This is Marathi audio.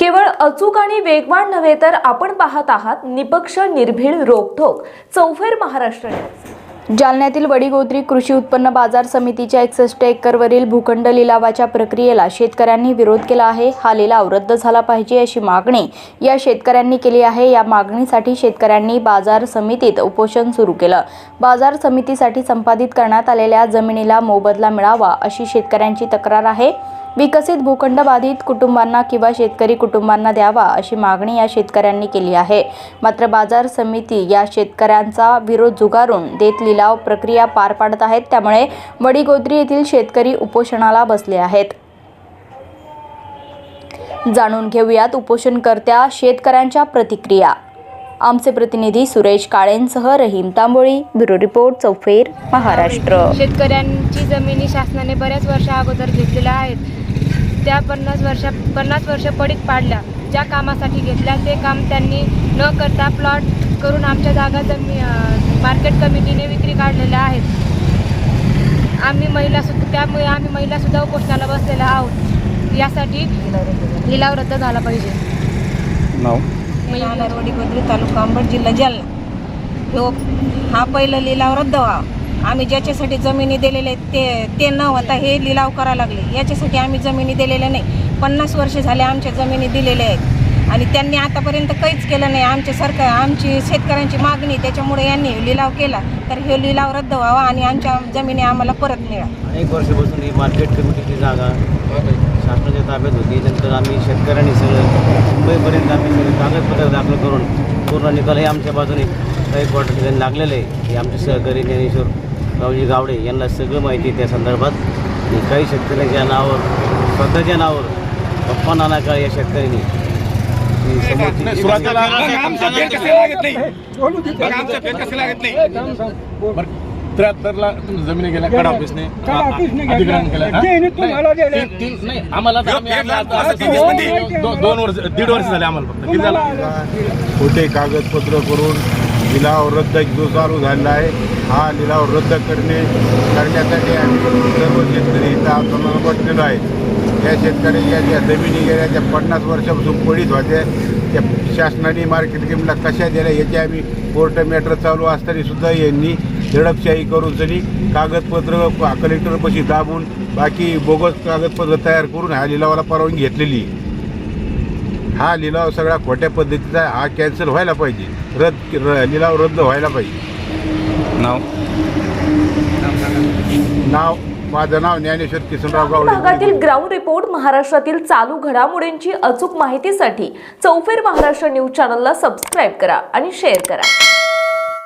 केवळ अचूक आणि वेगवान नव्हे तर आपण पाहत आहात निपक्ष निर्भीड रोखोक चौफेर महाराष्ट्र जालन्यातील वडीगोत्री कृषी उत्पन्न बाजार समितीच्या एकसष्ट एकरवरील भूखंड लिलावाच्या प्रक्रियेला शेतकऱ्यांनी विरोध केला आहे. हा लिलाव रद्द झाला पाहिजे अशी मागणी या शेतकऱ्यांनी केली आहे. या मागणीसाठी शेतकऱ्यांनी बाजार समितीत उपोषण सुरू केलं. बाजार समितीसाठी संपादित करण्यात आलेल्या जमिनीला मोबदला मिळावा अशी शेतकऱ्यांची तक्रार आहे. विकसित भूखंड बाधित कुटुंबांना किंवा शेतकरी कुटुंबांना द्यावा अशी मागणी या शेतकऱ्यांनी केली आहे. मात्र बाजार समिती या शेतकऱ्यांचा विरोध झुगारून देत लिलाव प्रक्रिया पार पाडत आहेत. त्यामुळे वडीगोद्री येथील शेतकरी उपोषणाला बसले आहेत. जाणून घेऊयात उपोषणकर्त्या शेतकऱ्यांच्या प्रतिक्रिया. आमचे प्रतिनिधी सुरेश काळेंसह रहीम तांबोळी ब्युरो रिपोर्ट चौफेर महाराष्ट्र. शेतकऱ्यांची जमिनी शासनाने बऱ्याच वर्षा अगोदर घेतलेल्या आहेत. त्या पन्नास वर्षा पन्नास वर्ष पडीक पाडल्या. ज्या कामासाठी घेतल्या ते काम त्यांनी न करता प्लॉट करून आमच्या जागा जमी मार्केट कमिटीने विक्री काढलेल्या आहेत. आम्ही महिला सुद्धा त्यामुळे आम्ही महिलासुद्धा उपोषणाला बसलेल्या आहोत. यासाठी लिलाव रद्द झाला पाहिजे. नाव? नानारवाडी बद्री तालुका अंबड जिल्हा जालना. ह्यो हा पहिला लिलाव रद्द व्हावा आम्ही ज्याच्यासाठी जमिनी दिलेले आहेत ते ते न होता हे लिलाव करायला लागले. याच्यासाठी आम्ही जमिनी दिलेल्या नाही. पन्नास वर्ष झाले आमच्या जमिनी दिलेल्या आहेत. आणि त्यांनी आतापर्यंत काहीच केलं नाही. आमचे सरकार आमची शेतकऱ्यांची मागणी त्याच्यामुळे यांनी लिलाव केला. तर हे लिलाव रद्द व्हावा आणि आमच्या जमिनी आम्हाला परत मिळा. अनेक वर्षापासून ही मार्केट कमिटीची जागा शासनाच्या ताब्यात होती. नंतर आम्ही शेतकऱ्यांनी सगळं मुंबईपर्यंत आम्ही सगळे कागदपत्र दाखल करून पूर्ण निकालही आमच्या बाजूने काही क्वार्टर ठिकाणी लागलेलं आहे. हे आमचे सहकारी ज्ञानेश्वर रावजी गावडे यांना सगळं माहिती आहे त्या संदर्भात. काही शेतकऱ्यांच्या नावावर स्वतःच्या नावावर पप्पा नाना काळ या शेतकऱ्यांनी ही सुरुवातीला आमचा पेन कसे लागत नाही? आमचा पेन कसे लागत नाही. बरं, त्र्याहत्तरला जमिनी गेल्या कड ऑफिसने अधिग्रहण केलं. आम्हाला दोन वर्ष दीड वर्ष झाले आम्हाला फक्त. किती झालं? खोटे कागदपत्र करून लिलाव रद्द जो चालू झालेला आहे हा लिलाव रद्द करणे करण्यासाठी आम्ही सर्व शेतकरी इथं आंदोलन बसलेलो आहे. या शेतकऱ्याच्या ज्या जमिनी गेल्या त्या पन्नास वर्षापासून पडीत होत्या त्या शासनाने मार्केट कमिटीला कशा दिल्या याचे आम्ही कोर्ट मॅटर चालू असताना सुद्धा यांनी दडपशाही करून सनी कागदपत्र कलेक्टरपाशी दाबून बाकी बोगस कागदपत्र तयार करून ह्या लिलावाला परवानगी घेतलेली आहे. हा लिलाव सगळा खोट्या पद्धतीचा. हा कॅन्सल व्हायला पाहिजे. रद्द र- लिलाव रद्द व्हायला पाहिजे. नाव? नाव? माझं नाव ज्ञानेश्वर किसनराव गावडे. भागातील ग्राउंड रिपोर्ट महाराष्ट्रातील चालू घडामोडींची अचूक माहितीसाठी चौफेर महाराष्ट्र न्यूज चॅनलला सबस्क्राईब करा आणि शेअर करा.